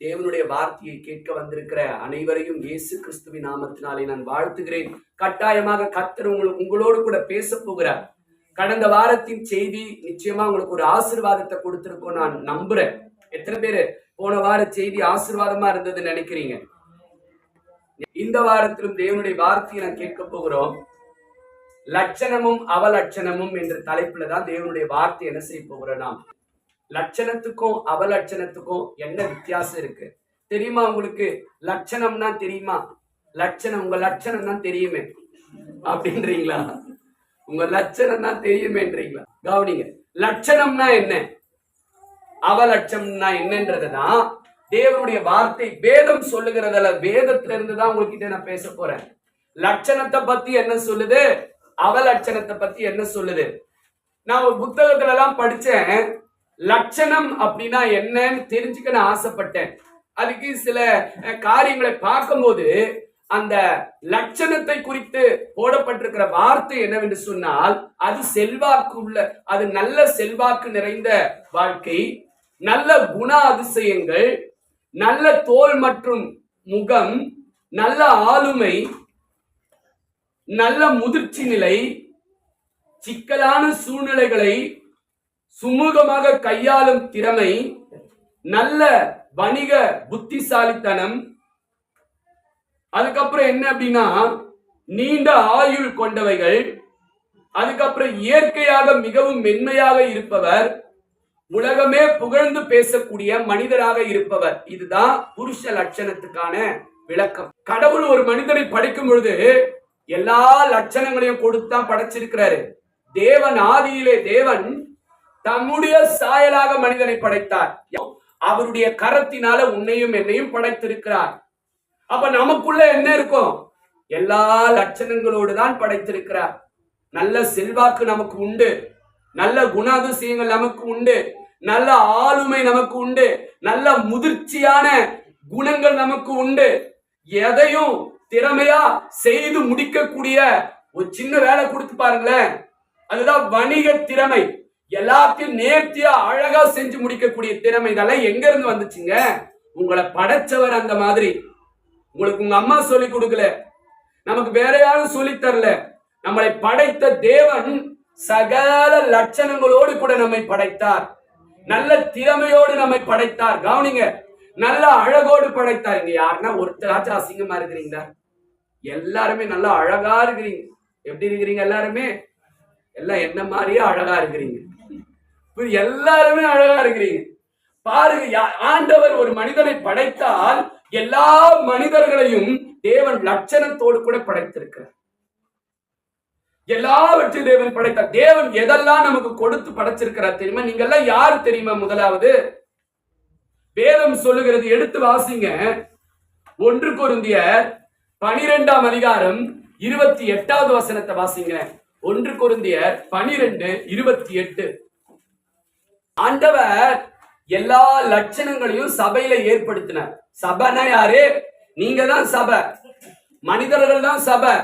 தேவனுடைய வார்த்தையை கேட்க வந்திருக்கிற அனைவரையும் இயேசு கிறிஸ்துவின் நாமத்தினாலே நான் வாழ்த்துகிறேன். கட்டாயமாக கத்தர் உங்களுக்கு உங்களோடு கூட பேச போகிறார். கடந்த வாரத்தின் செய்தி நிச்சயமா உங்களுக்கு ஒரு ஆசிர்வாதத்தை கொடுத்திருக்கோம் நான் நம்புறேன். எத்தனை பேரு போன வார செய்தி ஆசிர்வாதமா இருந்ததுன்னு நினைக்கிறீங்க? இந்த வாரத்திலும் தேவனுடைய வார்த்தையை நான் கேட்க போகிறோம். லட்சணமும் அவலட்சணமும் என்ற தலைப்புல தான் தேவனுடைய வார்த்தை என்ன செய்ய போகிறோம் நாம்? லட்சணத்துக்கும் அவலட்சணத்துக்கும் என்ன வித்தியாசம் இருக்கு? தெரியுமா உங்களுக்கு? லட்சணம்னா தெரியுமா? லட்சணம் உங்க லட்சணம் தான் தெரியுமே? அப்படின்றீங்களா? உங்க லட்சணம் தான் தெரியுமேன்றீங்களா? கவனிங்க. லட்சணம்னா என்ன? அவலட்சம்னா என்னன்றதுதான் தேவனுடைய வார்த்தை வேதம் சொல்லுகிறதுல வேதத்துல இருந்து தான் உங்ககிட்ட நான் பேச போறேன். லட்சணத்தை பத்தி என்ன சொல்லுது? அவலட்சணத்தை பத்தி என்ன சொல்லுது? நான் ஒரு புத்தகத்துல எல்லாம் படிச்சேன். லட்சணம் அப்படின்னா என்னன்னு தெரிஞ்சுக்க நான் ஆசைப்பட்டேன். அதுக்கு சில காரியங்களை பார்க்கும்போது அந்த லட்சணத்தை குறித்து போடப்பட்டிருக்கிற வார்த்தை என்னவென்று சொன்னால் அது செல்வாக்கு உள்ள அது நல்ல செல்வாக்கு நிறைந்த வாழ்க்கை நல்ல குண அதிசயங்கள் நல்ல தோல் மற்றும் முகம் நல்ல ஆளுமை நல்ல முதிர்ச்சி நிலை சிக்கலான சூழ்நிலைகளை சுமூகமாக கையாளும் திறமை நல்ல வணிக புத்திசாலித்தனம். அதுக்கப்புறம் என்ன அப்படின்னா நீண்ட ஆயுள் கொண்டவைகள். அதுக்கப்புறம் இயற்கையாக மிகவும் மென்மையாக இருப்பவர். உலகமே புகழ்ந்து பேசக்கூடிய மனிதராக இருப்பவர். இதுதான் புருஷ லட்சணத்துக்கான விளக்கம். கடவுள் ஒரு மனிதனை படைக்கும் பொழுது எல்லா லட்சணங்களையும் கொடுத்தான் படைச்சிருக்கிறாரு. தேவன் ஆதியிலே தேவன் தம்முடைய சாயலாக மனிதனை படைத்தார். அவருடைய கரத்தினால உன்னையும் என்னையும் படைத்திருக்கிறார். அப்ப நமக்குள்ள என்ன இருக்கும்? எல்லா லட்சணங்களோடு தான் படைத்திருக்கிறார். நல்ல செல்வாக்கு நமக்கு உண்டு. நல்ல குணாதிசயங்கள் நமக்கு உண்டு. நல்ல ஆளுமை நமக்கு உண்டு. நல்ல முதிர்ச்சியான குணங்கள் நமக்கு உண்டு. எதையும் திறமையா செய்து முடிக்கக்கூடிய ஒரு சின்ன வேலை கொடுத்து பாருங்களேன். அதுதான் வணிக திறமை. எல்லாத்தையும் நேர்த்தியா அழகா செஞ்சு முடிக்கக்கூடிய திறமை இதெல்லாம் எங்க இருந்து வந்துச்சுங்க? உங்களை படைச்சவர் அந்த மாதிரி. உங்களுக்கு உங்க அம்மா சொல்லி கொடுக்கல. நமக்கு வேற யாரும் சொல்லி தரல. நம்மளை படைத்த தேவன் சகல லட்சணங்களோடு கூட நம்மை படைத்தார். நல்ல திறமையோடு நம்மை படைத்தார். கவனிங்க நல்ல அழகோடு படைத்தார். இங்க யாருன்னா ஒருத்தராச்சும் அசிங்கமா இருக்கிறீங்களா? எல்லாருமே நல்லா அழகா இருக்கிறீங்க. எப்படி இருக்கிறீங்க எல்லாருமே? எல்லாம் என்ன மாதிரியே அழகா இருக்கிறீங்க. எல்லாருமே அழகா இருக்கிறீங்க. பாருங்க யா- ஆண்டவர் ஒரு மனிதனை படைத்தால் எல்லா மனிதர்களையும் தேவன் லட்சணத்தோடு கூட படைத்திருக்கிறார். எல்லாவற்றையும் தேவன் படைத்தார். தேவன் எதெல்லாம் நமக்கு கொடுத்து படைச்சிருக்கிறார் தெரியுமா? நீங்க எல்லாம் யாரு தெரியுமா முதலாவது? வேதம் சொல்லுகிறது எடுத்து வாசிங்க. ஒன்று பொருந்திய பனிரெண்டாம் அதிகாரம் இருபத்தி எட்டாவது வசனத்தை வாசிங்க. ஒன்று கொருந்திய பனிரெண்டு இருபத்தி எட்டு. ஆண்டவர் எல்லா லட்சணங்களையும் சபையில ஏற்படுத்தினார். சபைனா யாரு? நீங்க தான் சபை. மனிதர்கள் தான் சபை.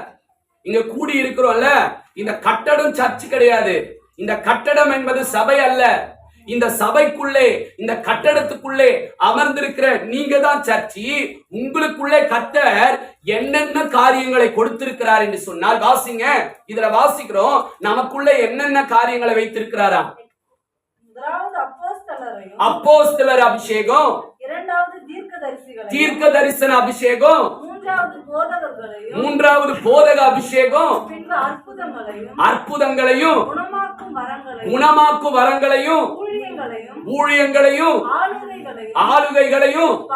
இங்க கூடி இருக்கிறோம்ல? இந்த கட்டடம் சர்ச்சு கிடையாது. இந்த கட்டடம் என்பது சபை அல்ல. இந்த சபைக்குள்ளே இந்த கட்டடத்துக்குள்ளே அமர்ந்திருக்கிற நீங்க தான் சர்ச்சி. உங்களுக்குள்ளே கத்தர் என்னென்ன காரியங்களை கொடுத்திருக்கிறார் என்று சொன்னால் வாசிங்க. இதுல வாசிக்கிறோம் நமக்குள்ள என்னென்ன காரியங்களை வைத்திருக்கிறாராம்? அப்போஸ்தலர் அபிஷேகம். தீர்க்க தரிசன அபிஷேகம். மூன்றாவது போதக அபிஷேகம். அற்புதங்களையும். குணமாக்கும் வரங்களையும். ஊழியங்களையும். ஆளுகைகளையும்.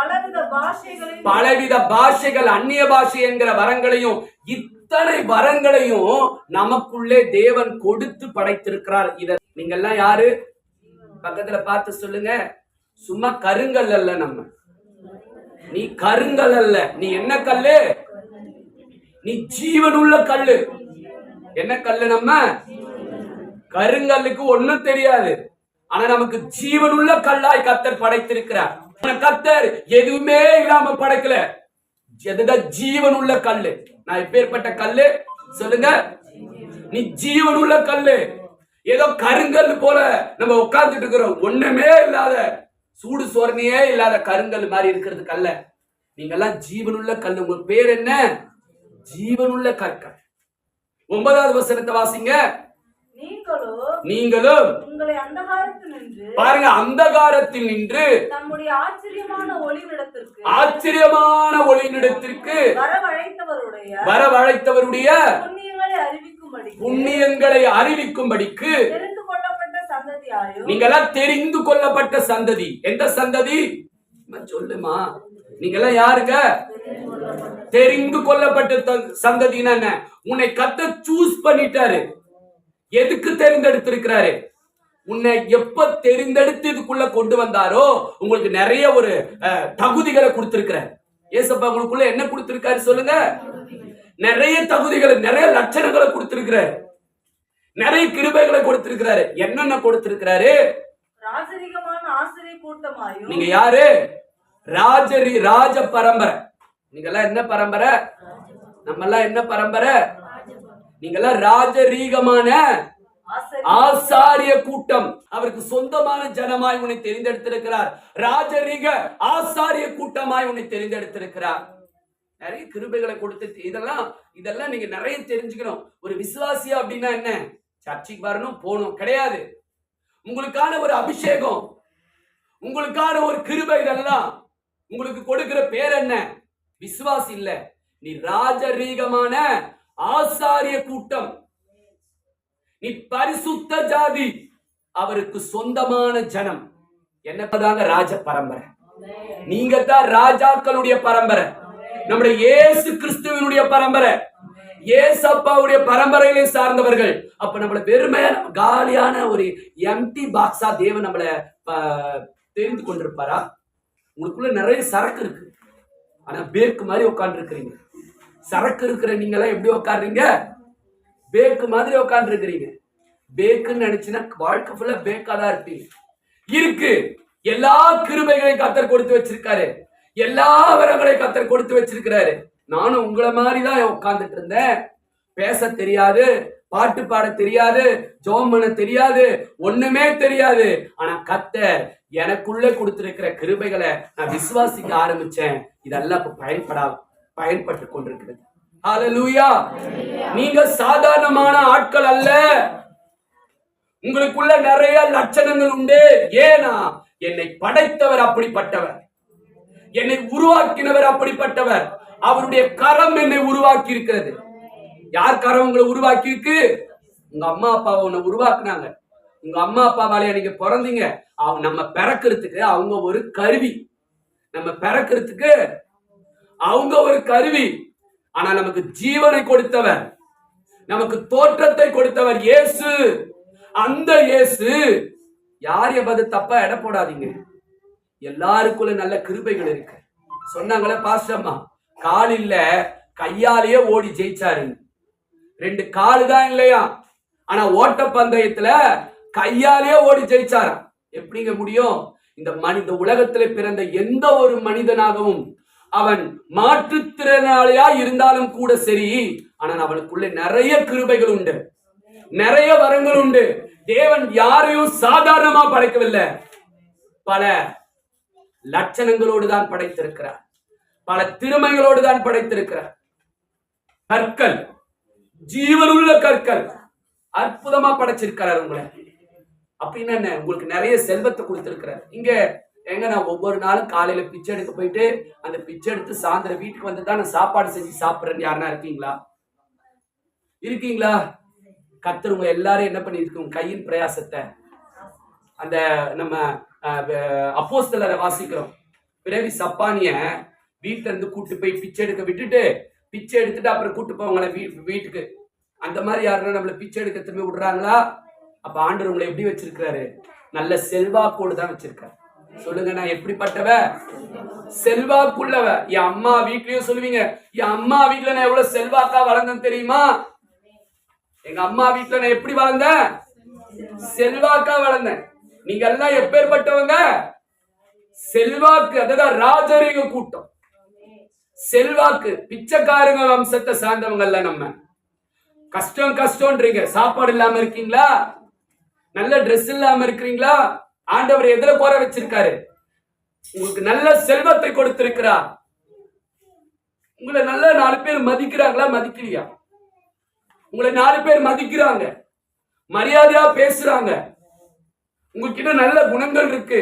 பலவித பாஷைகள் அந்நிய பாஷை என்கிற வரங்களையும் இத்தனை வரங்களையும் நமக்குள்ளே தேவன் கொடுத்து படைத்திருக்கிறார். இத நீங்க எல்லாம் யாரு? பக்கத்துல பார்த்து சொல்லுங்க. சும்மா கருங்கல் அல்ல நம்ம. நீ கருங்கல் அல்ல. நீ என்ன கல்லு? நீ ஜீவனுள்ள கல்லு. என்ன கல்லு நம்ம? கருங்கல்லுக்கு ஒண்ணும் தெரியாது. ஆனா நமக்கு ஜீவனுள்ள கல்லாய் கத்தர் படைத்திருக்கிறார். ஆனா கத்தர் எதுவுமே இல்லாம படைக்கல. எதுதான் ஜீவனுள்ள கல்லு. நான் எப்பேற்பட்ட கல்லு. சொல்லுங்க. நீ ஜீவனுள்ள கல்லு. ஏதோ கருங்கல் போல நம்ம உட்கார்ந்துட்டு இருக்கிறோம். ஒண்ணுமே இல்லாத சூடு சோரணையே இல்லாத கருங்கல் மாதிரி இருக்கிறதுக்கு அல்ல நீங்கெல்லாம் ஜீவனுள்ள கல். உங்க பேர் என்ன? ஜீவனுள்ள கற்கள் ஒன்பதாவது வசனத்தை வாசிங்க. நீங்களோ நீங்களும் பாருங்க அந்தகாரத்தில் நின்று ஆச்சரியமான ஒளிவிடத்திற்கு ஆச்சரியமான ஒளிநிடத்திற்கு வரவழைத்தவருடைய வரவழைத்தவருடைய புண்ணியங்களை புண்ணியங்களை அறிவிக்கும்படிக்கு சந்ததியாயும் நீங்கெல்லாம் தெரிந்து கொள்ளப்பட்ட சந்ததி. எந்த சந்ததி? சொல்லுமா. நீங்கெல்லாம் யாருங்க? தெரிந்து கொள்ளப்பட்ட சந்ததின்னா என்ன? உன்னை கத்த சூஸ் பண்ணிட்டாரு. எதுக்கு தெரிந்தெடுத்திருக்கிறாரு? உன்னை எப்ப தெரிந்தெடுத்து இதுக்குள்ள கொண்டு வந்தாரோ உங்களுக்கு நிறைய ஒரு தகுதிகளை கொடுத்திருக்கிறார். ஏசப்பா உங்களுக்குள்ள என்ன கொடுத்திருக்காரு சொல்லுங்க? நிறைய தகுதிகளை நிறைய லட்சணங்களை கொடுத்திருக்கிறாரு. நிறைய கிருபைகளை கொடுத்திருக்கிறாரு. என்னென்ன கொடுத்திருக்கிறாரு? ராஜரிகமான ஆசிரிய கூட்டமாயும் நீங்க யாரு? ராஜரி ராஜ பரம்பரை. நீங்க எல்லாம் என்ன பரம்பரை? நம்ம எல்லாம் என்ன பரம்பரை? நீங்க எல்லாம் ராஜரீகமான ஆசிரிய. ஆசாரிய கூட்டம். அவருக்கு சொந்தமான ஜனமாய் உன்னை தெரிந்தெடுத்திருக்கிறார். ராஜரீக ஆசாரிய கூட்டமாய் உன்னை தெரிந்தெடுத்திருக்கிறார். நிறைய கிருபைகளை கொடுத்து இதெல்லாம் இதெல்லாம் நீங்க நிறைய தெரிஞ்சுக்கணும். ஒரு விசுவாசியா அப்படின்னா என்ன? சர்ச்சைக்கு வரணும் போகணும் கிடையாது. உங்களுக்கான ஒரு அபிஷேகம் உங்களுக்கான ஒரு கிருபை இதெல்லாம். உங்களுக்கு கொடுக்கிற பேர் என்ன? விசுவாசி இல்ல. நீ ராஜரீகமான ஆசாரிய கூட்டம். நீ பரிசுத்த ஜாதி. அவருக்கு சொந்தமான ஜனம். என்னதாங்க ராஜ பரம்பரை. நீங்க தான் ராஜாக்களுடைய பரம்பரை. நம்முடைய இயேசு கிறிஸ்துவனுடைய பரம்பரை. ஏசப்பாவுடைய பரம்பரையிலே சார்ந்தவர்கள். அப்ப நம்மள வெறுமையா காலியான ஒரு எம்டி பாக்ஸா தேவன் நம்மள தெரிந்து கொண்டிருப்பாரா? உங்களுக்குள்ள நிறைய சரக்கு இருக்கு. ஆனா பேக்கு மாதிரி உட்கார்ந்து இருக்கிறீங்க சரக்கு இருக்கிற நீங்க எல்லாம் எப்படி உட்காடுறீங்க பேக்கு மாதிரி உட்கார்ந்து இருக்கிறீங்க பேக்குன்னு நினைச்சுன்னா வாழ்க்கை ஃபுல்லா பேக்கா தான் இருப்பீங்க. இருக்கு. எல்லா கிருபைகளையும் கத்தர் கொடுத்து வச்சிருக்காரு. எல்லா வரங்களையும் கத்தர் கொடுத்து வச்சிருக்கிறாரு. நானும் உங்களை மாதிரி தான் உட்கார்ந்துட்டு இருந்தேன். பேச தெரியாது பாட்டு பாட தெரியாது ஜோம் பண்ண தெரியாது ஒண்ணுமே தெரியாது. ஆனா கத்தர் எனக்குள்ளே கொடுத்திருக்கிற கிருபைகளை நான் விசுவாசிக்க ஆரம்பிச்சேன். இதெல்லாம் இப்ப பயன்படா பயன்பட்டு கொண்டிருக்கிறது. ஹalleluya நீங்க சாதாரணமான ஆட்கள் அல்ல. உங்களுக்குள்ள நிறைய லட்சணங்கள் உண்டு. ஏனா என்னை படைத்தவர் அப்படிப்பட்டவர். என்னை உருவாக்கினவர் அப்படிப்பட்டவர். அவருடைய கரம் என்னை உருவாக்கி இருக்கிறது யார் கரம் உங்களை உருவாக்கி இருக்கு உங்க அம்மா அப்பாவை உன்னை உருவாக்குனாங்க. உங்க அம்மா அப்பாவாலைய நீங்க பிறந்தீங்க. அவங்க நம்ம பிறக்கிறதுக்கு அவங்க ஒரு கருவி. நம்ம பிறக்கிறதுக்கு அவங்க ஒரு கருவி. ஆனா நமக்கு ஜீவனை கொடுத்தவர். நமக்கு தோற்றத்தை கொடுத்தவர் இயேசு. அந்த இயேசு. யார் என்பது தப்பா எடை போடாதீங்க. எல்லாருக்குள்ள நல்ல கிருபைகள் இருக்கு. சொன்னாங்களே பாஸ்டம்மா கால் இல்ல கையாலேயே ஓடி ஜெயிச்சாரு. ரெண்டு காலு தான் இல்லையா? ஆனா ஓட்ட பந்தயத்துல கையாலேயே ஓடி ஜெயிச்சாராம் எப்படிங்க முடியும்? இந்த மனித உலகத்துல பிறந்த எந்த ஒரு மனிதனாகவும் அவன் மாற்றுத்திறனாளியா இருந்தாலும் கூட சரி ஆனால் அவனுக்குள்ள நிறைய கிருபைகள் உண்டு. நிறைய வரங்கள் உண்டு. தேவன் யாரையும் சாதாரணமா படைக்கவில்லை. பல லட்சணங்களோடு தான் படைத்திருக்கிறார். பல திறமைகளோடு தான் படைத்திருக்கிறார். கற்கள் ஜீவனுள்ள கற்கள் அற்புதமா படைச்சிருக்கிறார் உங்களை. அப்படின்னு என்ன உங்களுக்கு நிறைய செல்வத்தை கொடுத்திருக்கிறார். இங்க எங்க நான் ஒவ்வொரு நாளும் காலையில பிச்சை எடுக்க போயிட்டு அந்த பிச்சை எடுத்து சாயந்தரம் வீட்டுக்கு வந்து தான் நான் சாப்பாடு செஞ்சு சாப்பிட்றேன்னு யாருன்னா இருக்கீங்களா? இருக்கீங்களா? கர்த்தர் எல்லாரும் என்ன பண்ணிருக்கு உங்க கையின் பிரயாசத்தை. அந்த நம்ம அப்போஸ்தலரை வாசிக்கிறோம். பிறவி சப்பானிய வீட்டுல இருந்து கூட்டு போய் பிச்சை எடுக்க விட்டுட்டு பிச்சை எடுத்துட்டு அப்புறம் கூட்டு போவாங்களே வீ வீட்டுக்கு. அந்த மாதிரி யாருன்னா நம்மள பிச்சை எடுக்க திரும்பி விடுறாங்களா? அப்ப ஆண்டவர் உங்களை எப்படி வச்சிருக்கிறாரு? நல்ல செல்வாக்கோடு தான் வச்சிருக்காரு. சொல்லுங்க நான் எப்படிப்பட்டவ? செல்வாக்குள்ளவ. என் அம்மா வீட்லயும் சொல்லுவீங்க என் அம்மா வீட்டுல நான் எவ்வளவு செல்வாக்கா வளர்ந்தேன் தெரியுமா? எங்க அம்மா வீட்டுல நான் எப்படி வளர்ந்தேன்? செல்வாக்கா வளர்ந்தேன். நீங்க எல்லாம் எப்பேற்பட்டவங்க செல்வாக்கு அதுதான் ராஜரீக கூட்டம். செல்வாக்கு பிச்சைக்காரங்க வம்சத்தை சார்ந்தவங்க அல்ல நம்ம. கஷ்டம் கஷ்டம்ன்றீங்க. சாப்பாடு இல்லாம இருக்கீங்களா? நல்ல ட்ரெஸ் இல்லாம இருக்கிறீங்களா? ஆண்டவர் எதுல போற வச்சிருக்காரு? உங்களுக்கு நல்ல செல்வத்தை கொடுத்திருக்கிறார் உங்களை நல்ல நாலு பேர் மதிக்கிறாங்களா? மதிக்கலையா? உங்களை நாலு பேர் மதிக்கிறாங்க. மரியாதையா பேசுறாங்க. உங்ககிட்ட நல்ல குணங்கள் இருக்கு.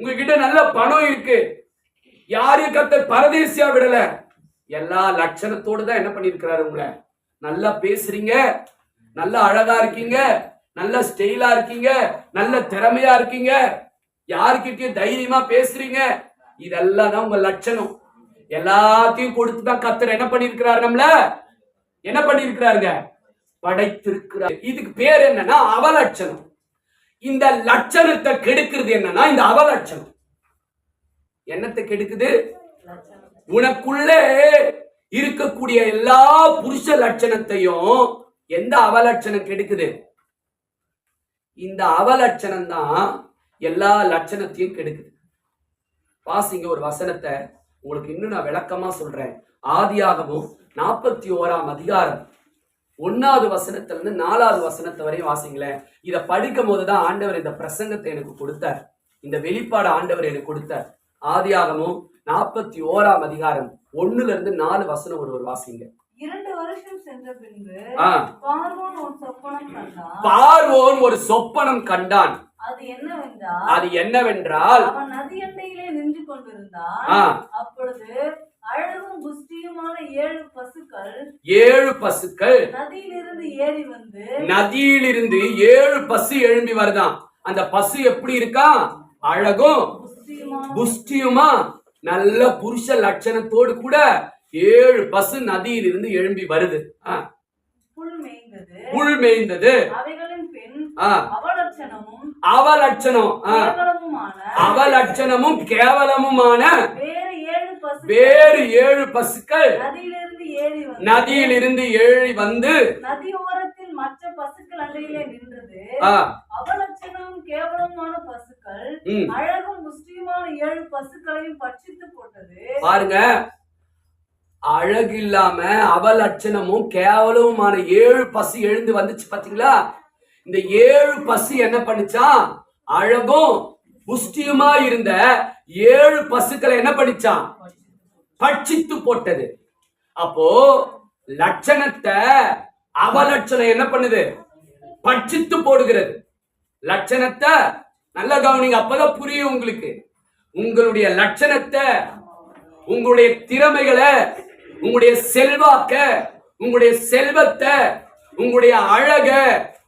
உங்ககிட்ட நல்ல பணம் இருக்கு. யாரையும் கத்த பரதேசியா விடல. எல்லா லட்சணத்தோடு தான் என்ன பண்ணிருக்கிறாரு உங்களை? நல்லா பேசுறீங்க. நல்லா அழகா இருக்கீங்க. நல்ல ஸ்டைலா இருக்கீங்க. நல்ல திறமையா இருக்கீங்க. யாருக்கிட்டயும் தைரியமா பேசுறீங்க. இதெல்லாம் தான் உங்க லட்சணம். எல்லாத்தையும் கொடுத்து தான் கத்தர் என்ன பண்ணிருக்கிறாரு நம்மள? என்ன பண்ணிருக்கிறாருங்க படைத்திருக்கிறார். இதுக்கு பேர் என்னன்னா அவலட்சணம். இந்த லட்சணத்தை கெடுக்கிறது என்னன்னா இந்த அவலட்சணம். என்னத்தை கெடுக்குது? உனக்குள்ளே இருக்கக்கூடிய எல்லா புருஷ லட்சணத்தையும் எந்த அவலட்சணம் கெடுக்குது? இந்த அவலட்சணம் தான் எல்லா லட்சணத்தையும் கெடுக்குது. வாசிங்க ஒரு வசனத்தை உங்களுக்கு இன்னும் நான் விளக்கமா சொல்றேன். ஆதியாகவும் நாற்பத்தி ஓராம் அதிகாரம் ஒன்னாவது வசனத்துல இருந்து நாலாவது வசனத்தை வரையும் வாசிங்களேன். இதை படிக்கும் போதுதான் ஆண்டவர் இந்த பிரசங்கத்தை எனக்கு கொடுத்தார். இந்த வெளிப்பாடு ஆண்டவர் எனக்கு கொடுத்தார். ஆதியாகமும் நாற்பத்தி ஓராம் அதிகாரம் ஒண்ணுல இருந்து நாலு வசனம் ஒரு ஒரு வாசிங்க. இரண்டு வருஷம் சென்ற பின்பு ஆ. பார்வோன் ஒரு சொப்பனம் கண்டான். பார்வோன் ஒரு சொப்பனம் கண்டான். அது என்னவென்றால் அது என்னவென்றால் அவன் நதி எண்ணெயிலே நின்று கொண்டிருந்தான். அப்பொழுது அழகும் புஷ்டியுமான ஏழு பசுக்கள் ஏழு பசுக்கள். நதியிலிருந்து ஏறி வந்து நதியிலிருந்து ஏழு பசு எழும்பி வருதாம். அந்த பசு எப்படி இருக்கா? அழகும் புஷ்டியுமா? நல்ல புருஷ லட்சணத்தோடு கூட ஏழு பசு நதியிலிருந்து எழும்பி வருது. புல் மேய்ந்தது. அவலட்சணமும் அவலட்சணமும் கேவலமுமான வேறு வேறு ஏழு பசுக்கள். நதியிலிருந்து ஏறி வந்து நதியிலிருந்து ஏழி வந்து நதி ஓரத்தில் மற்ற பசுக்கள் அண்டையிலே நின்றது. அவலட்சணமும் கேவலமான பசுக்கள். அழகும் புஷ்டியுமான ஏழு பசுக்களையும் பட்சித்து போட்டது. பாருங்க. அழகு இல்லாம அவலட்சணமும் கேவலமுமான ஏழு பசு எழுந்து வந்துச்சு பாத்தீங்களா? இந்த ஏழு பசு என்ன பண்ணுச்சான் அழகும் புஷ்டியுமா இருந்த ஏழு பசுக்களை என்ன பண்ணிச்சான்? பட்சித்து போட்டது. அப்போ லட்சணத்தை அவலட்சணம் என்ன பண்ணுது? பட்சித்து போடுகிறது. லட்சணத்தை நல்ல கவனிங்க அப்பதான் புரியும் உங்களுக்கு. உங்களுடைய லட்சணத்தை உங்களுடைய திறமைகளை உங்களுடைய செல்வாக்க உங்களுடைய செல்வத்தை உங்களுடைய அழக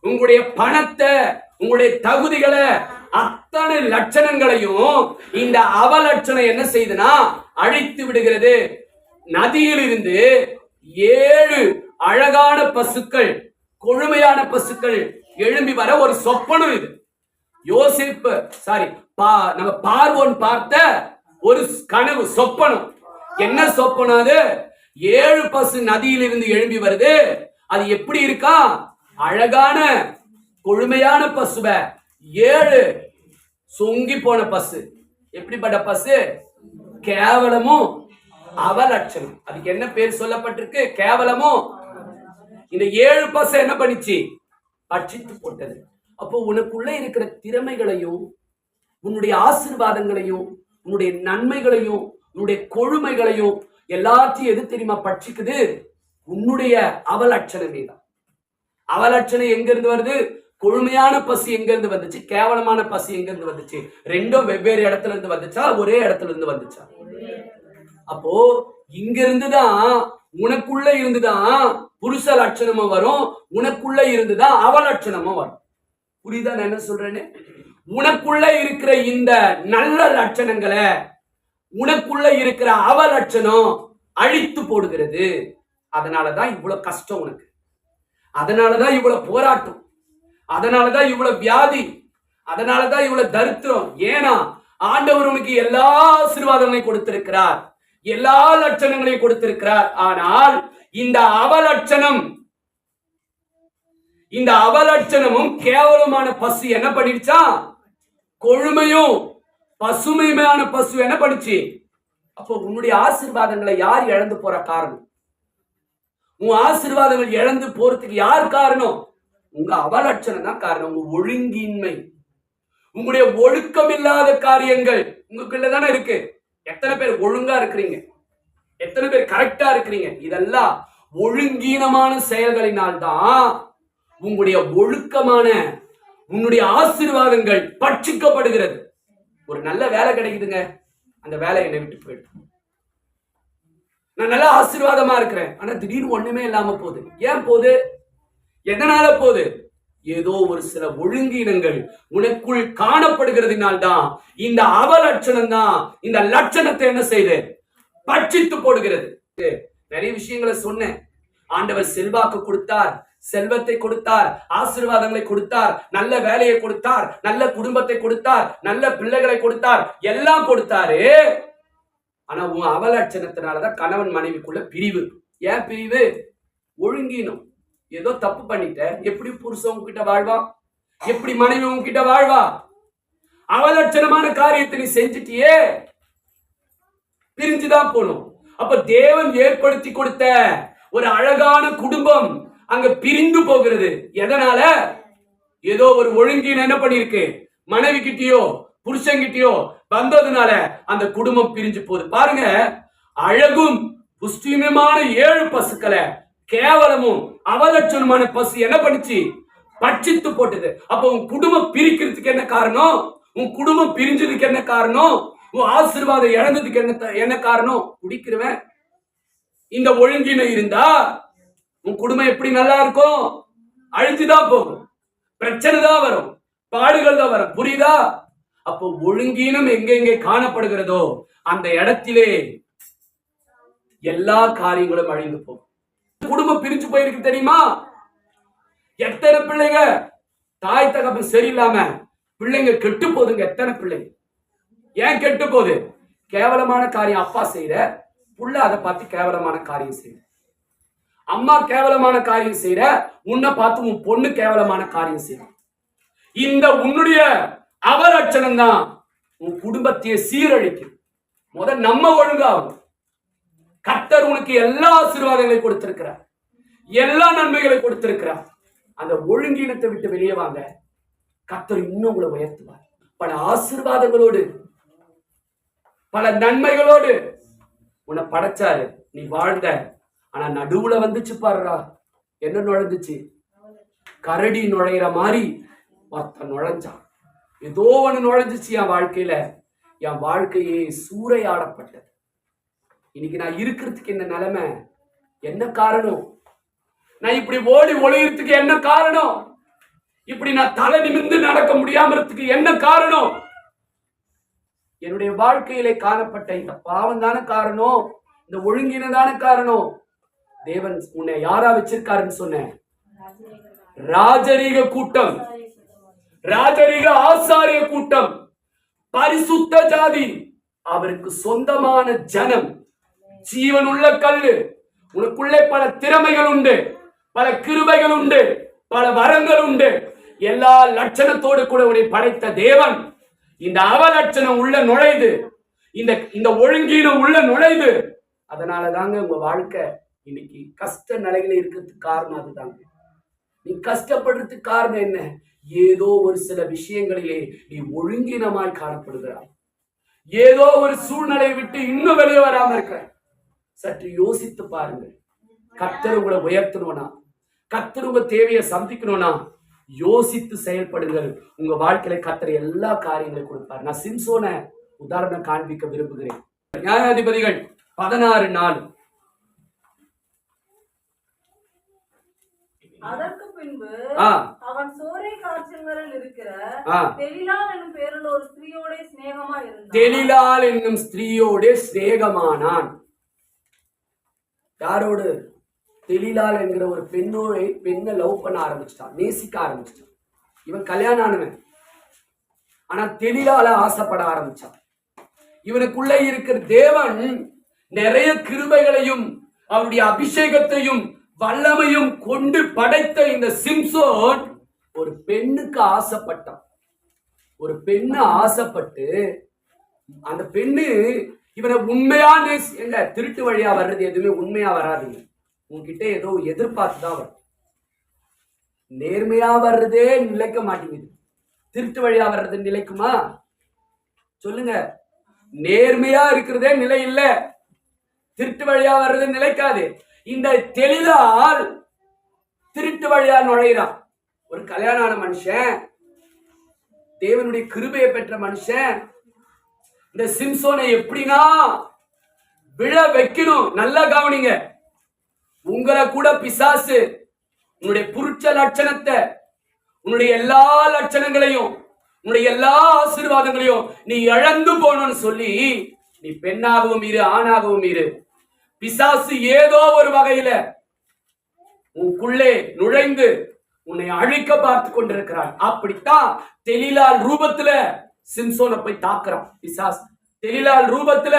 உங்களுடைய பணத்தை உங்களுடைய தகுதிகளை அத்தனை லட்சணங்களையும் இந்த அவலட்சணம் என்ன செய்யுதுன்னா அழித்து விடுகிறது. நதியிலிருந்து ஏழு அழகான பசுக்கள் கொழுமையான பசுக்கள் எழும்பி வர ஒரு சொப்பனம் இது. யோசிப்பு சாரி பா நம்ம பார்வோன் பார்த்த ஒரு கனவு சொப்பனம். என்ன சொப்பனம் அது? ஏழு பசு நதியிலிருந்து எழும்பி வருது. அது எப்படி இருக்கா? அழகான கொழுமையான பசுவை. ஏழு. சொங்கி போன பசு. எப்படிப்பட்ட பசு? கேவலமும் அவலட்சணம். அதுக்கு என்ன பேர் சொல்லப்பட்டிருக்கு? கேவலமும். இந்த ஏழு பசு என்ன பண்ணிச்சு? பட்சித்து போட்டது. அப்போ உனக்குள்ள இருக்கிற திறமைகளையும் உன்னுடைய ஆசீர்வாதங்களையும் உன்னுடைய நன்மைகளையும் உன்னுடைய கொழுமைகளையும் எல்லாத்தையும் எது தெரியுமா பட்சிக்குது? உன்னுடைய அவலட்சணமே தான். அவலட்சணம் எங்க இருந்து வருது? கொழுமையான பசி எங்க இருந்து வந்துச்சு? கேவலமான பசி எங்க இருந்து வந்துச்சு? ரெண்டும் வெவ்வேறு இடத்துல இருந்து வந்துச்சா? ஒரே இடத்துல இருந்து வந்துச்சா? அப்போ இங்கிருந்துதான் உனக்குள்ள இருந்துதான் புருஷ லட்சணமும் வரும் உனக்குள்ள இருந்துதான் அவலட்சணமும் வரும். புரியுதா நான் என்ன சொல்றேன்னு? உனக்குள்ள இருக்கிற இந்த நல்ல லட்சணங்களை உனக்குள்ள இருக்கிற அவலட்சணம் அழித்து போடுகிறது. அதனாலதான் இவ்வளவு கஷ்டம் உனக்கு. அதனாலதான் இவ்வளவு போராட்டம். அதனாலதான் இவ்வளவு வியாதி அதனாலதான் இவ்வளவு தரித்திரம். ஏனா ஆண்டவர் உனக்கு எல்லா ஆசீர்வாதங்களையும் கொடுத்திருக்கிறார். எல்லா லட்சணங்களையும் கொடுத்திருக்கிறார். ஆனால் இந்த அவலட்சணம் இந்த அவலட்சணமும் கேவலமான பசு என்ன பண்ணிடுச்சா? கொழுமையும் பசுமையான பசு என்ன பண்ணுச்சு அப்போ உன்னுடைய ஆசீர்வாதங்களை யார் இழந்து போற காரணம்? உன் ஆசீர்வாதங்கள் இழந்து போறதுக்கு யார் காரணம்? உங்க அவலட்சணம் தான் காரணம் உங்க ஒழுங்கின்மை. உங்களுடைய ஒழுக்கம் இல்லாத காரியங்கள் உங்களுக்குள்ள தானே இருக்கு. எத்தனை பேர் ஒழுங்கா இருக்கிறீங்க? எத்தனை பேர் கரெக்டா இருக்கிறீங்க? இதெல்லாம் ஒழுங்கீனமான செயல்களினால் தான் உங்களுடைய ஒழுக்கமான உன்னுடைய ஆசீர்வாதங்கள் பட்சிக்கப்படுகிறது. ஒரு நல்ல வேலை கிடைக்குதுங்க. அந்த வேலை என்னை விட்டு போயிடும். நான் நல்லா ஆசீர்வாதமா இருக்கிறேன். ஆனா திடீர்னு ஒண்ணுமே இல்லாம போகுது. ஏன் போகுது? எதனால போது ஏதோ ஒரு சில ஒழுங்கீனங்கள் உனக்குள் காணப்படுகிறதுனால் தான் இந்த அவலட்சணம் தான் இந்த லட்சணத்தை என்ன செய்து பட்சித்து போடுகிறது. நிறைய விஷயங்களை சொன்னேன். ஆண்டவர் செல்வாக்கு கொடுத்தார் செல்வத்தை கொடுத்தார் ஆசீர்வாதங்களை கொடுத்தார் நல்ல வேலையை கொடுத்தார் நல்ல குடும்பத்தை கொடுத்தார் நல்ல பிள்ளைகளை கொடுத்தார் எல்லாம் கொடுத்தாரு. ஆனா உன் அவலட்சணத்தினாலதான் கணவன் மனைவிக்குள்ள பிரிவு. ஏன் பிரிவு? ஒழுங்கினும். ஏதோ தப்பு பண்ணிட்ட எப்படி புருஷன் உங்ககிட்ட வாழ்வா? எப்படி மனைவி உங்ககிட்ட வாழ்வா? அவலட்சணமான காரியத்தை நீ செஞ்சிட்டியே? பிரிஞ்சுதான் போகணும் அப்ப தேவன் ஏற்படுத்தி கொடுத்த ஒரு அழகான குடும்பம் அங்க பிரிந்து போகிறது. எதனால? ஏதோ ஒரு ஒழுங்கீன என்ன பண்ணிருக்கு மனைவி கிட்டயோ புருஷன்கிட்டயோ வந்ததுனால அந்த குடும்பம் பிரிஞ்சு போகுது. பாருங்க அழகும் புஷ்டிமமான ஏழு பசுக்களை கேவலமும் அவலட்சணமான பசு என்ன பண்ணுச்சு? பட்சித்து போட்டது. அப்ப உன் குடும்பம் பிரிக்கிறதுக்கு என்ன காரணம்? உன் குடும்பம் பிரிஞ்சதுக்கு என்ன காரணம்? உன் ஆசீர்வாதம் இழந்ததுக்கு என்ன என்ன காரணம்? குடிக்கிறவன் இந்த ஒழுங்கின இருந்தா உன் குடும்பம் எப்படி நல்லா இருக்கும்? அழிஞ்சுதான் போகும். பிரச்சனை தான் வரும். பாடுகள் தான் வரும். புரியுதா? அப்போ ஒழுங்கீனம் எங்கெங்கே காணப்படுகிறதோ அந்த இடத்திலே எல்லா காரியங்களும் அழிந்து போகும். குடும்பம் பிரிஞ்சு போயிருக்கு தெரியுமா? எத்தனை பிள்ளைங்க? தாய் தகப்பன் சரியில்லாம பிள்ளைங்க கெட்டு போகுதுங்க எத்தனை பிள்ளைங்க? ஏன் கெட்டு போகுது கேவலமான காரியம் அப்பா செய்யற புள்ள அதை பார்த்து கேவலமான காரியம் செய்யற. அம்மா கேவலமான காரியம் செய்யற உன்னை பார்த்து உன் பொண்ணு கேவலமான காரியம் செய்யற. இந்த உன்னுடைய அவலட்சணம் தான் உன் குடும்பத்தையே சீரழிக்கும். முத நம்ம ஒழுங்காகும் கர்த்தர் உனக்கு எல்லா ஆசீர்வாதங்களையும் கொடுத்திருக்கிறார். எல்லா நன்மைகளையும் கொடுத்திருக்கிறார். அந்த ஒழுங்கீனத்தை விட்டு வெளியே வாங்க. கர்த்தர் இன்னும் உங்களை உயர்த்துவார். பல ஆசீர்வாதங்களோடு பல நன்மைகளோடு. உன்னை படைச்சாரு. நீ வாழ்ந்த. ஆனா நடுவுல வந்துச்சு பாருடா. என்ன நுழைஞ்சிச்சு? கரடி நுழையிற மாதிரி ஒருத்தன் நுழைஞ்சான். ஏதோ ஒண்ணு நுழைஞ்சிச்சு என் வாழ்க்கையில. என் வாழ்க்கையே சூறையாடப்பட்டது. இன்னைக்கு நான் இருக்கிறதுக்கு என்ன நிலைமை? என்ன காரணம்? நான் இப்படி ஓடி ஒளியறதுக்கு என்ன காரணம்? இப்படி நான் தலை நிமிந்து நடக்க முடியாம இருக்கிறதுக்கு என்ன காரணம்? என்னுடைய வாழ்க்கையிலே காணப்பட்ட இந்த பாவம் தானே காரணம் இந்த ஒழுங்கினதான காரணம். தேவன் உன்னை யாரா வச்சிருக்காருன்னு சொன்னேன். ராஜரீக கூட்டம். ராஜரீக ஆசாரிய கூட்டம். பரிசுத்த ஜாதி. அவருக்கு சொந்தமான ஜனம். ஜீவன் உள்ள கல்லு. உனக்குள்ளே பல திறமைகள் உண்டு பல கிருபைகள் உண்டு பல வரங்கள் உண்டு எல்லா லட்சணத்தோடு கூட உன்னை படைத்த தேவன். இந்த அவலட்சணம் உள்ள நுழைது இந்த இந்த ஒழுங்கீனம் உள்ள நுழைது அதனால தாங்க உங்க வாழ்க்கை இன்னைக்கு கஷ்ட நிலையில இருக்கிறதுக்கு காரணம் அதுதாங்க. நீ கஷ்டப்படுறதுக்கு காரணம் என்ன? ஏதோ ஒரு சில விஷயங்களிலே நீ ஒழுங்கீனமாய் காணப்படுகிறாய். ஏதோ ஒரு சூழ்நிலையை விட்டு இன்னும் வெளியே வராம இருக்கிற சற்று யோசித்து பாருங்க கர்த்தர் உங்களை உயர்த்தணும்னா கர்த்தர் உங்க தேவையை சந்திக்கணும்னா யோசித்து செயல்படுங்கள். உங்க வாழ்க்கையில கர்த்தர் எல்லா காரியங்களையும் கொடுப்பார். நான் சிம்சோனை உதாரணம் காண்பிக்க விரும்புகிறேன். நியாயாதிபதிகள் பதினாறு நாள் அதற்கு பின்பு அவன் சோரை காய்ச்சல்களில் இருக்கிற தெளிலான் என்னும் பேருள்ள ஒரு ஸ்திரீயோட சிநேகமா இருந்தான். தெளிலால் என்னும் ஸ்திரீயோட சிநேகமானான். யாரோடு தெளிலால் என்கிற ஒரு பெண்ணோட பெண்ணை லவ் பண்ண ஆரம்பிச்சிட்டான் நேசிக்க ஆரம்பிச்சிட்டான். இவன் கல்யாணம் ஆனவன். ஆனா தெளிலால ஆசைப்பட ஆரம்பிச்சான். இவனுக்குள்ள இருக்கிற தேவன் நிறைய கிருபைகளையும் அவருடைய அபிஷேகத்தையும் வல்லமையும் கொண்டு படைத்த இந்த சிம்சோன் ஒரு பெண்ணுக்கு ஆசைப்பட்டான். ஒரு பெண்ணு ஆசைப்பட்டு அந்த பெண்ணு இவரை உண்மையா நேசி இல்ல திருட்டு வழியா வர்றது எதுவுமே உண்மையா வராதுங்க. உன்கிட்ட ஏதோ எதிர்பார்த்து தான் வரும். நேர்மையா வர்றதே நிலைக்க மாட்டேங்குது. திருட்டு வழியா வர்றது நிலைக்குமா? சொல்லுங்க. நேர்மையா இருக்கிறதே நிலை இல்ல. திருட்டு வழியா வர்றது நிலைக்காது. இந்த தெளிலால் திருட்டு வழியா நுழையிறான். ஒரு கல்யாணம் ஆன மனுஷன் தேவனுடைய கிருபையை பெற்ற மனுஷன் இந்த சிம்சோனை எப்படின்னா விழ வைக்கணும். நல்லா கவனிங்க. உங்களை கூட பிசாசு உன்னுடைய புருட்ச லட்சணத்தை உன்னுடைய எல்லா லட்சணங்களையும் உன்னுடைய எல்லா ஆசீர்வாதங்களையும் நீ இழந்து போகணும்னு சொல்லி நீ பெண்ணாகவும் இரு ஆணாகவும் இரு. பிசாசு ஏதோ ஒரு வகையில உனக்குள்ளே நுழைந்து உன்னை அழிக்க பார்த்து கொண்டிருக்கிறான் அப்படித்தான் தெளிலால் ரூபத்துல சிம்சோனை போய் தாக்குறான் பிசாஸ் தெளிலால் ரூபத்துல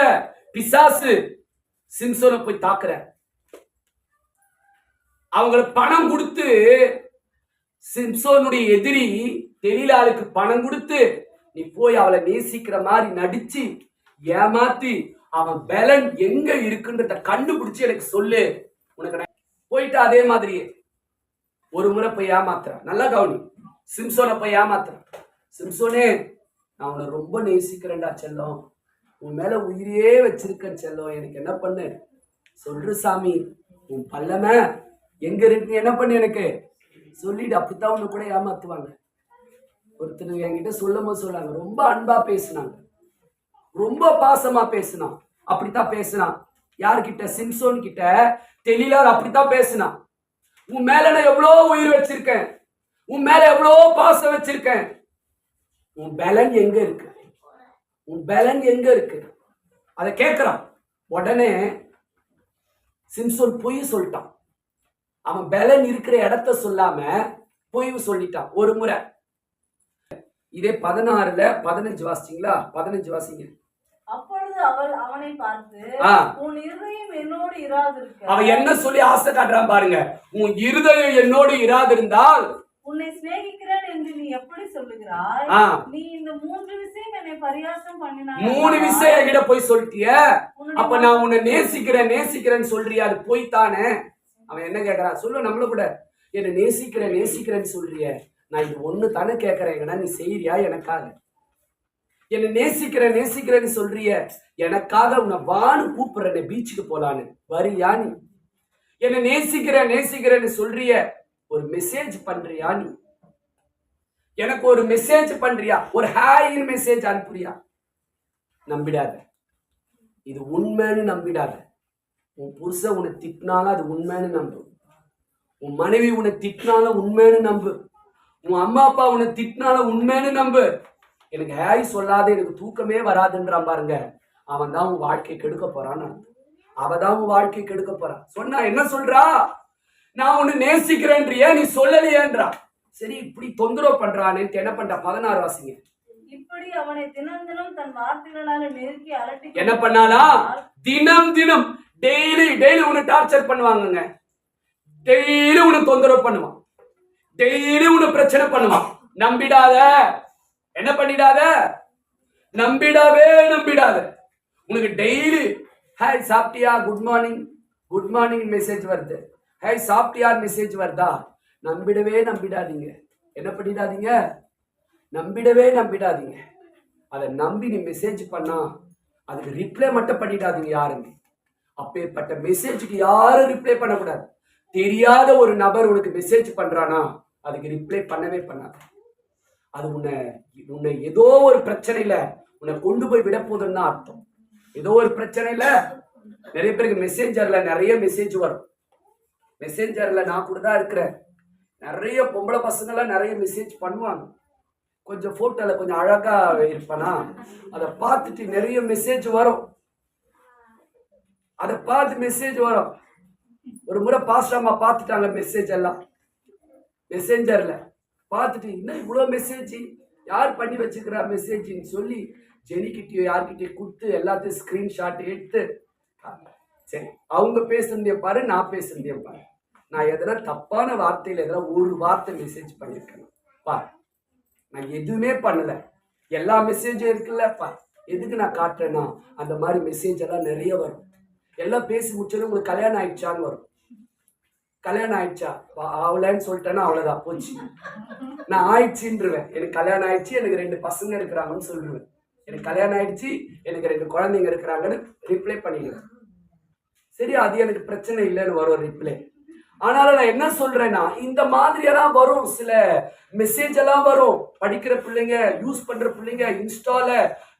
பிசாசு சிம்சோனை போய் தாக்குற அவங்களுக்கு பணம் கொடுத்து சிம்சோனுடைய எதிரி தெளிலாளுக்கு பணம் கொடுத்து நீ போய் அவளை நேசிக்கிற மாதிரி நடிச்சு ஏமாத்தி அவன் பலன் எங்க இருக்குன்றத கண்டுபிடிச்சு எனக்கு சொல்லு. உனக்கு போயிட்டு அதே மாதிரியே. ஒரு முறை போய் ஏமாத்துறான். நல்லா கவனி. சிம்சோனை போய் ஏமாத்துறான். சிம்சோனே நான் உன்னை ரொம்ப நேசிக்கிறேன்டா செல்லம். உன் மேல உயிரே வச்சிருக்கேன் செல்லம். எனக்கு என்ன பண்ணு? சொல்ற சாமி. உன் பல்லம. எங்க இருக்கு? என்ன பண்ணு எனக்கு? சொல்லிட்டு அப்படித்தான் உன்னை கூட ஏமாத்துவாங்க. ஒருத்தர் என்கிட்ட சொல்லும் போது சொன்னாங்க. ரொம்ப அன்பா பேசினாங்க. ரொம்ப பாசமா பேசினான். அப்படித்தான் பேசினான். யார்கிட்ட? சிம்சோன் கிட்ட. தெளிலார் அப்படித்தான் பேசினான். உன் மேல நான் எவ்வளோ உயிர் வச்சிருக்கேன். உன் மேல எவ்வளோ பாசம் வச்சிருக்கேன். உன் பலன் எங்க இருக்கு? உன் பலன் எங்க இருக்கு? அதை கேட்கிறான். உடனே சிம்சோன் பொய் சொல்லிட்டான். அவன் பலன் இருக்கிற இடத்த சொல்லாம பொய் சொல்லிட்டான். ஒரு முறை. இதே பதினாறுல பதினஞ்சு வாசிச்சிங்களா? பதினஞ்சு வாசிங்க. அப்பொழுது அவள் அவனை பார்த்து. உன் இருதயம் என்னோடு என்ன சொல்லி ஆசை காட்டுறான் பாருங்க. உன் இருதயம் என்னோடு இராதிருந்தால் உன்னை சிநேகிக்கிறேன் என்று நீ எப்படி சொல்லுகிறாய்? நீ இந்த மூன்று விஷயம் என்னை பரியாசம் பண்ணினாய் மூணு விஷயம் என்கிட்ட போய் சொல்லிட்டிய? அப்ப நான் உன்னை நேசிக்கிறேன் நேசிக்கிறேன்னு சொல்றியா? அது போய் தானே அவன் என்ன கேக்குறான்? சொல்லு நம்மள கூட. என்ன நேசிக்கிறேன் நேசிக்கிறேன்னு சொல்றிய. நான் இது ஒண்ணு தானே கேட்கறேங்கடா நீ செய்யறியா எனக்காக. என்ன நேசிக்கிறேன் நேசிக்கிறேன்னு சொல்றிய. எனக்காக உன்னை வான்னு கூப்பிடுறேன். பீச்சுக்கு போலான்னு. வரியா நீ? என்ன நேசிக்கிறேன் நேசிக்கிறேன்னு சொல்றிய. ஒரு மெசேஜ் பண்றியா நீ? எனக்கு ஒரு மெசேஜ் பண்றியா? ஒரு ஹாயின் மெசேஜ் அனுப்புறியா? நம்பிடாத. இது உண்மைன்னு நம்பிடாத. உன் புருஷ உன்னை திட்டினாலும் அது உண்மைன்னு நம்பு. உன் மனைவி உன்னை திட்டினாலும் உண்மைன்னு நம்பு. உன் அம்மா அப்பா உன்னை திட்டினாலும் உண்மைன்னு நம்பு. எனக்கு ஹேய் சொல்லாத எனக்கு தூக்கமே வராதுன்றான் பாருங்க. அவன் தான் உன் வாழ்க்கை கெடுக்க போறான்னு அவன் அவ தான் உன் வாழ்க்கை கெடுக்க போறான். சொன்னா என்ன சொல்றா? நான் உன்னை நேசிக்கிறேன்றியே நீ சொல்லலையேன்றா. சரி இப்படி தொந்தரவு பண்றானேன்னு என்ன பண்றா? பதினாறு வாசிங்க. இப்படி அவனை தினம் தினம் தன் வார்த்தைகளால நெருக்கி அலட்டி என்ன பண்ணாலா தினம் தினம் டெய்லி டெய்லி உன்னை டார்ச்சர் பண்ணுவாங்கங்க. டெய்லி உன்னை தொந்தரவு பண்ணுவான். டெய்லி உன்னை பிரச்சனை பண்ணுவான். நம்பிடாத. என்ன பண்ணிடாத? நம்பிடாவே நம்பிடாத. உனக்கு டெய்லி ஹாய் சாப்பிட்டியா? Good morning good morning message வருது. ஹே சாப்பிட்டியார் மெசேஜ் வருதா? நம்பிடவே நம்பிடாதீங்க. என்ன பண்ணிடாதீங்க? நம்பிடவே நம்பிடாதீங்க. அதை நம்பி நீ மெசேஜ் பண்ணா அதுக்கு ரிப்ளை மட்டும் பண்ணிடாதீங்க யாருமே. அப்பேற்பட்ட மெசேஜுக்கு யாரும் ரிப்ளை பண்ணக்கூடாது. தெரியாத ஒரு நபர் உனக்கு மெசேஜ் பண்றானா அதுக்கு ரிப்ளை பண்ணவே பண்ணாத. அது உன்னை உன்னை ஏதோ ஒரு பிரச்சனையில உன்னை கொண்டு போய் விட போதுன்னு அர்த்தம். ஏதோ ஒரு பிரச்சனையில நிறைய பேருக்கு மெசேஞ்சர்ல நிறைய மெசேஜ் வரும். மெசேஞ்சரில் நான் கூட தான் இருக்கிறேன். நிறைய பொம்பளை பசங்கள்லாம் நிறைய மெசேஜ் பண்ணுவாங்க. கொஞ்சம் ஃபோட்டோவில் கொஞ்சம் அழகாக இருப்பேனா? அதை பார்த்துட்டு நிறைய மெசேஜ் வரும். அதை பார்த்து மெசேஜ் வரும். ஒரு முறை பாஸ்டாமா பார்த்துட்டாங்க மெசேஜ் எல்லாம். மெசேஞ்சரில் பார்த்துட்டு இன்னும் இவ்வளோ மெசேஜ் யார் பண்ணி வச்சுக்கிறா மெசேஜ்னு சொல்லி ஜெனிக்கிட்டயோ யார்கிட்டயோ கொடுத்து எல்லாத்தையும் ஸ்க்ரீன்ஷாட் எடுத்து சரி அவங்க பேசுனதையும் பாரு நான் பேசுனதையும் பாரு. நான் எதனா தப்பான வார்த்தையில் எதனா ஒரு வார்த்தை மெசேஜ் பண்ணியிருக்கேன் பார் நான் எதுவுமே பண்ணல. எல்லா மெசேஜும் இருக்குல்ல பார் எதுக்கு நான் காட்டுறேன்னா அந்த மாதிரி மெசேஜ் எல்லாம் நிறைய வரும். எல்லாம் பேசி முடிச்சதும் உங்களுக்கு கல்யாணம் ஆயிடுச்சான்னு வரும். கல்யாணம் ஆயிடுச்சா? வா- ஆகலைன்னு சொல்லிட்டேன்னா அவ்வளோதான் போச்சு. நான் ஆயிடுச்சுன்றுவேன். எனக்கு கல்யாணம் ஆயிடுச்சு எனக்கு ரெண்டு பசங்க இருக்கிறாங்கன்னு சொல்லுவேன். எனக்கு கல்யாணம் ஆயிடுச்சு எனக்கு ரெண்டு குழந்தைங்க இருக்கிறாங்கன்னு ரிப்ளை பண்ணிடுவேன். சரி அது எனக்கு பிரச்சனை இல்லைன்னு வரும் ரிப்ளை ஆனாலும் நான் என்ன சொல்றேன்னா இந்த மாதிரியெல்லாம் வரும். சில மெசேஜ் எல்லாம் வரும். படிக்கிற பிள்ளைங்க யூஸ் பண்ற பிள்ளைங்க இன்ஸ்டால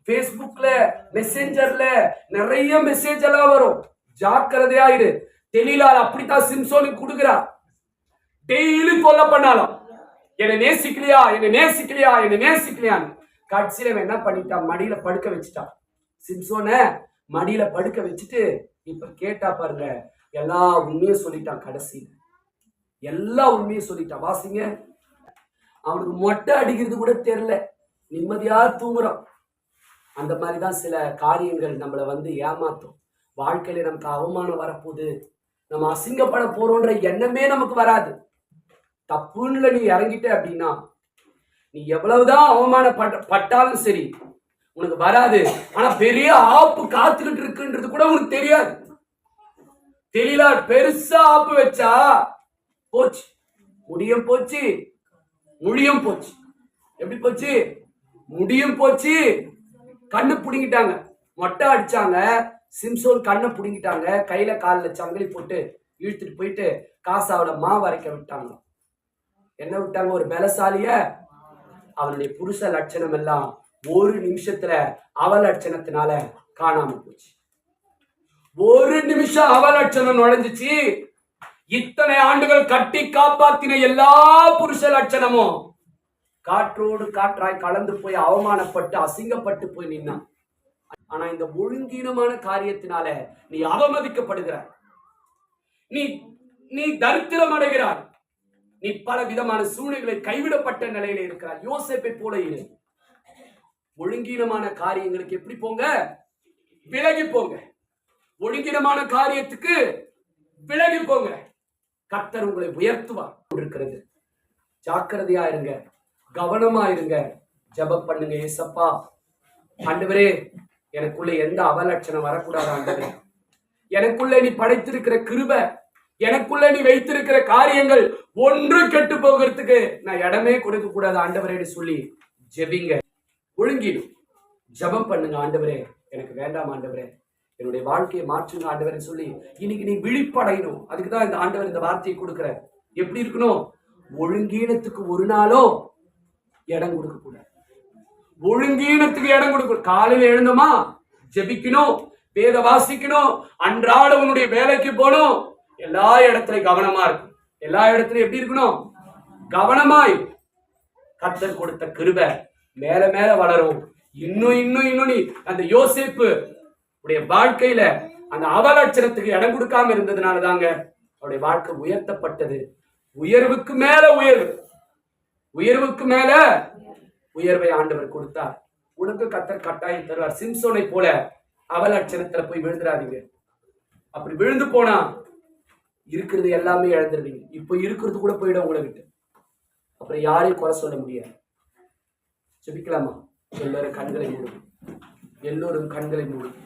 ஃபேஸ்புக்ல மெசேஞ்சர்ல நிறைய மெசேஜ் எல்லாம் வரும். ஜாக்கிரதையா இரு. தெளிலால் அப்படித்தான் சிம்சோனுக்கு கொடுக்குறா. டெய்லி தொல்லை பண்ணாலும் என்னை நேசிக்கலையா? என்னை நேசிக்கலையா? என்னை நேசிக்கலையான்னு. கடைசியில என்ன பண்ணிட்டான் மடியில படுக்க வச்சுட்டான் சிம்சோனை மடியில படுக்க வச்சுட்டு இப்ப கேட்டா பாருங்க எல்லா உண்மையும் சொல்லிட்டான் கடைசியில். எல்லா உண்மையும் சொல்லிட்டான். வாசிங்க. அவனுக்கு மொட்டை அடிக்கிறது கூட தெரில நிம்மதியா தூங்குறான். அந்த மாதிரி தான் சில காரியங்கள் நம்மளை வந்து ஏமாத்தும். வாழ்க்கையில நமக்கு அவமானம் வரப்போகுது. நம்ம அசிங்கப்பட போறோன்ற எண்ணமே நமக்கு வராது. தப்புன்னு நீ இறங்கிட்ட அப்படின்னா நீ எவ்வளவுதான் அவமானப்பட்ட பட்டாலும் சரி உனக்கு வராது. ஆனா பெரிய ஆப்பு காத்துக்கிட்டு இருக்குன்றது கூட உனக்கு தெரியாது. தெளிலார் பெருசா ஆப்பு வச்சா போச்சு. முடியும் போச்சு. முடியும் போச்சு. எப்படி போச்சு? முடியும் போச்சு. கண்ணு பிடிங்கிட்டாங்க. மொட்டை அடிச்சாங்க. சிம்சோன் கண்ணை பிடிங்கிட்டாங்க. கையில காலில் சங்கிலி போட்டு இழுத்துட்டு போயிட்டு காசாவோட மாவு அரைக்க விட்டாங்க. என்ன விட்டாங்க? ஒரு பலசாலிய அவனுடைய புருஷ லட்சணம் எல்லாம் ஒரு நிமிஷத்துல அவ லட்சணத்தினால காணாம போச்சு. ஒரு நிமிஷம் அவலட்சணம் நுழைஞ்சிச்சு. இத்தனை ஆண்டுகள் கட்டி காப்பாத்தின எல்லா புருஷ லட்சணமும். காற்றோடு காற்றாய் கலந்து போய் அவமானப்பட்டு அசிங்கப்பட்டு போய் நின்னான் ஆனா இந்த ஒழுங்கீனமான காரியத்தினால நீ அவமதிக்கப்படுகிறாய் நீ நீ தரித்திரம் அடைகிறாய். நீ பல விதமான சூழ்நிலை கைவிடப்பட்ட நிலையில இருக்கிறாய். யோசேப்பை போல இரு. ஒழுங்கீனமான காரியங்களுக்கு எப்படி போங்க? விலகி போங்க. ஒழுங்கிடமான காரியத்துக்கு விலகி போங்க. கர்த்தர் உங்களை உயர்த்துவார் இருக்கிறது ஜாக்கிரதையா இருங்க. கவனமா இருங்க. ஜெபம் பண்ணுங்க ஏசப்பா. ஆண்டவரே எனக்குள்ள எந்த அவலட்சணம் வரக்கூடாது ஆண்டவரே. எனக்குள்ள நீ படைத்திருக்கிற கிருப எனக்குள்ள நீ வைத்திருக்கிற காரியங்கள் ஒன்று கெட்டு போகிறதுக்கு நான் இடமே கொடுக்க கூடாது ஆண்டவரேன்னு சொல்லி ஜெபிங்க. ஒழுங்கிடும் ஜெபம் பண்ணுங்க ஆண்டவரே. எனக்கு வேண்டாம் ஆண்டவரே. என்னுடைய வாழ்க்கையை மாற்றுங்க ஆண்டவர் சொல்லி இன்னைக்கு நீ விழிப்படையணும். அதுக்கு தான் இந்த ஆண்டவர் இந்த வார்த்தையை கொடுக்குற எப்படி இருக்கணும்? ஒழுங்கீனத்துக்கு ஒரு நாளோ இடம் கொடுக்க கூடாது ஒழுங்கீனத்துக்கு இடம் கொடுக்கணும் காலையில எழுந்தோமா? ஜெபிக்கணும் வேத வாசிக்கணும் அன்றாட உன்னுடைய வேலைக்கு போகணும். எல்லா இடத்துலயும் கவனமா இருக்கும் எல்லா இடத்துலயும் எப்படி இருக்கணும்? கவனமாய் கத்தர் கொடுத்த கிருப மேல மேல வளரும். இன்னும் இன்னும் இன்னும் நீ அந்த யோசிப்பு உடைய வாழ்க்கையில அந்த அவலட்சணத்துக்கு இடம் கொடுக்காம இருந்ததுனால தாங்க அவருடைய வாழ்க்கை உயர்த்தப்பட்டது. உயர்வுக்கு மேல உயர்வு. உயர்வுக்கு மேல உயர்வை ஆண்டவர் கொடுத்தார். உனக்கு கத்தர் கட்டாயம் தருவார். சிம்சோனை போல அவலட்சணத்துல போய் விழுந்துடாதீங்க. அப்படி விழுந்து போனா இருக்கிறது எல்லாமே இழந்துருவீங்க. இப்போ இருக்கிறது கூட போயிடும் உங்களை விட்டு. அப்புறம் யாரையும் குறை சொல்ல முடியாது. ஜெபிக்கலாமா? எல்லாரும் கண்களை மூடும் எல்லோரும் கண்களை மூடும்